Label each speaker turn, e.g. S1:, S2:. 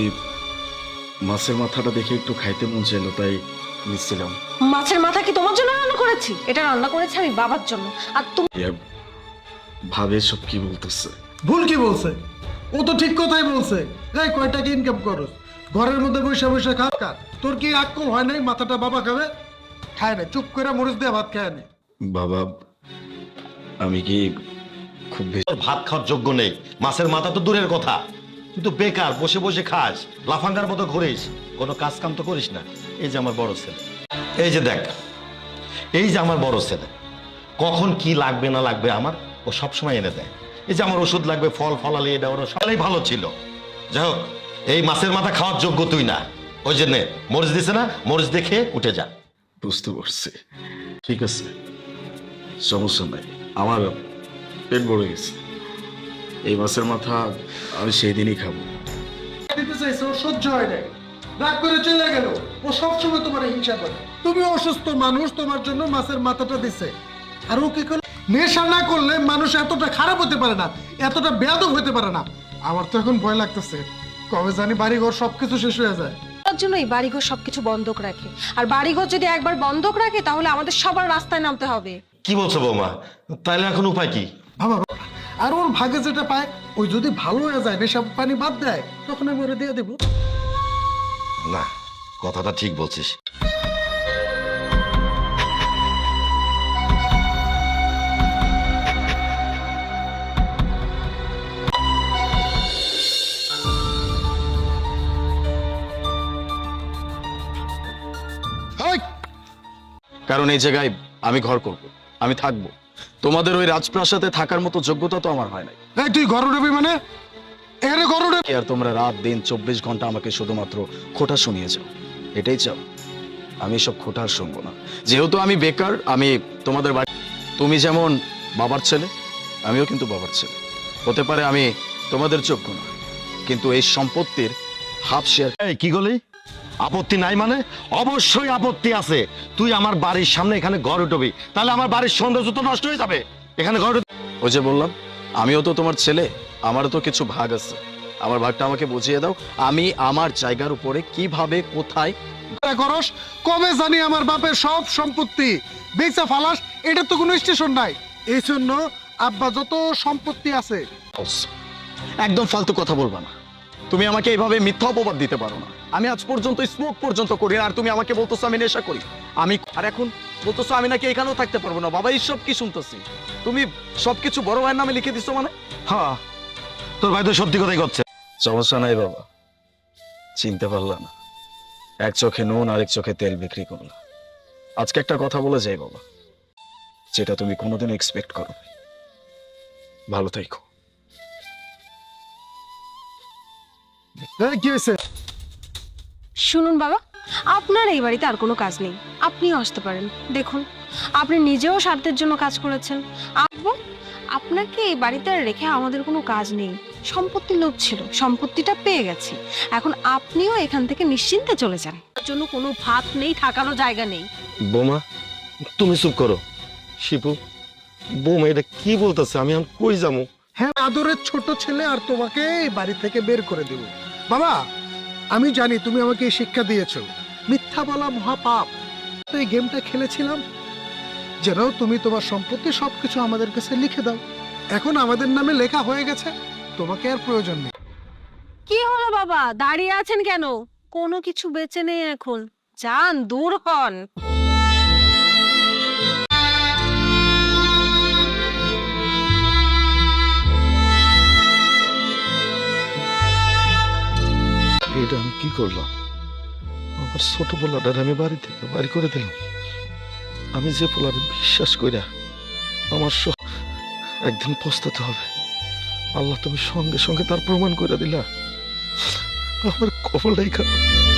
S1: এই মাছের মাথাটা দেখে একটু খাইতে মন চাইলো তাই নিচ্ছিলাম।
S2: মাছের মাথা কি তোমার জন্য রান্না করেছি? এটা রান্না করেছি আমি বাবার জন্য। আর তুমি
S1: ইয়া, ভাবে সব কি বলতেছে?
S3: ভুল কি বলছে? ও তো ঠিক কথাই বলছে। এই কয় টাকা ইনকাম করস? ঘরের মধ্যে বসে বসে খা কার? তোর কি আক্কল হয় নাই? মাথাটা বাবা খাবে? খায় না চুপ করে মরিচ দিয়ে ভাত খায় না
S1: বাবা আমি কি খুব বেশি
S4: তোর ভাত খাওয়ার যোগ্য নেই। মাছের মাথা তো দূরের কথা। তুই তো বেকার, বসে বসে খাস। লাফাঙ্গার মতো ঘুরিস। কোনো কাজ কাম তো করিস না। এই যে আমার বড় ছেলে। এই যে দেখ, এই যে আমার বড় ছেলে। কখন কি লাগবে না লাগবে আমার, ও সবসময় এনে দেয়। এই যে আমার ওষুধ লাগবে, ফল, ফলালি এটা ওরা সবাই ভালো ছিল। যাই হোক, এই মাছের মাথা খাওয়ার যোগ্য তুই না। ওই জন্য মরিচ দিছে না, মরিচ দেখে উঠে যা।
S1: বুঝতে পারছি। ঠিক আছে। সমস্যা নাই। আমার পেট ভরে গেছে। এই মাছের মাথা আমি সেই দিনই খাব।
S3: দিতে চাইছে ওর সহ্য হয় নাই। রাগ করে চলে গেল। ও সবসময় তোমার হিংসা করে। তুমি অসুস্থ মানুষ তোমার জন্য মাছের মাথাটা দিছে। আর ও কি করল? নেশা না করলে মানুষ এতটা খারাপ হতে পারে না এতটা বেয়াদব হতে পারে না। আমার তো এখন ভয় লাগতেছে। কবে জানি বাড়ি ঘর সবকিছু শেষ হয়ে যায়।
S2: তার জন্য এই বাড়িঘর সবকিছু বন্ধক রাখে। আর বাড়িঘর যদি একবার বন্ধক রাখে তাহলে আমাদের সবার রাস্তায় নামতে হবে।
S4: কি বলছো বৌমা? তাহলে এখন উপায় কি?
S3: বাবা। আর ওর ভাগে যেটা পায় ওই যদি ভালো হয়ে যায় নেশা পানি বাদ দেয় তখন আমি ওরে দিয়ে দেবো।
S4: না কথাটা ঠিক বলছিস।
S1: কারণ এই জায়গায় আমি ঘর করব আমি থাকব। তোমাদের ওই রাজপ্রাসাদে থাকার মতো যোগ্যতা তো আমার হয় নাই।
S3: এই তুই উঠবি মানে? এখানে উঠে
S1: আর তোমরা রাত দিন চব্বিশ ঘণ্টা আমাকে শুধুমাত্র খোটা শুনিয়ে যাও এটাই চাও? আমি সব খোটা আর শুনব না। যেহেতু আমি বেকার আমি তোমাদের বাড়ি তুমি যেমন বাবার ছেলে আমিও কিন্তু বাবার ছেলে। হতে পারে আমি তোমাদের যোগ্য না। কিন্তু এই সম্পত্তির হাফ শেয়ার
S4: এই কি গলি আপত্তি নাই মানে? অবশ্যই আপত্তি আছে। তুই আমার বাড়ির সামনে এখানে ঘর উঠবি। তাহলে আমার বাড়ির সৌন্দর্য তো নষ্ট হয়ে যাবে। এখানে ঘর
S1: ওই যে বললাম আমিও তো তোমার ছেলে আমারও তো কিছু ভাগ আছে। আমার ভাগটা আমাকে বুঝিয়ে দাও আমি আমার জায়গার উপরে কীভাবে কোথায়
S3: করস কবে জানি আমার বাপের সব সম্পত্তি? বেচা ফালাস এটা তো কোনো স্টেশন নাই। এই জন্য আব্বা যত সম্পত্তি আছে
S1: একদম ফালতু কথা বলবা না। তুমি আমাকে এইভাবে মিথ্যা অপবাদ দিতে পারো না। আমি আজ পর্যন্ত স্মোক পর্যন্ত করি না, আর তুমি আমাকে বলতেছো আমি নেশা করি। আমি আর এখন বলতেছো আমি নাকি এখানেও থাকতে পারব না। বাবা এইসব কি শুনতেছি? তুমি সবকিছু বড় ভাইয়ের নামে লিখে দিছো মানে?
S4: হ্যাঁ তোর ভাই তো সত্যি কথাই করছে।
S1: সমস্যা নাই বাবা চিনতে পারলাম না। এক চোখে নুন আরেক চোখে তেল বিক্রি করলা। আজকে একটা কথা বলে যাই বাবা যেটা তুমি কোনোদিন এক্সপেক্ট করো ভালো থাইকো।
S3: এই, কি হয়েছে?
S2: শুনুন বাবা আপনার এই বাড়িতে আর কোনো কাজ নেই। আপনিও আসতে পারেন। দেখুন আপনি নিজেও স্বার্থের জন্য কাজ করেছেন। আব্বু আপনাকে এই বাড়িতে আর রেখে আমাদের কোনো কাজ নেই। সম্পত্তি লোভ ছিল সম্পত্তিটা পেয়ে গেছি। এখন আপনিও এখান থেকে নিশ্চিন্তে চলে যান। তার জন্য কোনো ভাত নেই থাকারও জায়গা নেই।
S4: বোমা তুমি চুপ করো। শিপু বোমা এটা কি বলতেছে? আমি এখন কই যাব?
S3: হ্যাঁ আদরের ছোট ছেলে আর তোমাকে এই বাড়ি থেকে বের করে দেব। বাবা আমি জানি তুমি আমাকে এই শিক্ষা দিয়েছ। মিথ্যা বলা মহাপাপ। এই গেমটা খেলেছিলাম? যেন তুমি তোমার সম্পত্তি সবকিছু আমাদের কাছে লিখে দাও। এখন আমাদের নামে লেখা হয়ে গেছে, তোমাকে আর প্রয়োজন নেই।
S2: কি হলো বাবা? দাঁড়িয়ে আছেন কেন? কোনো কিছু বেঁচে নেই এখন। যান, দূর হন।
S4: আমি কি করলাম? আমার ছোট পোলাটার আমি বাড়ি থেকে বাড়ি করে দিলাম। আমি যে পোলার বিশ্বাস কইরা আমার একদিন পস্তাতে হবে। আল্লাহ তুমি সঙ্গে সঙ্গে তার প্রমাণ করে দিলা। আমার কপালটাই খারাপ।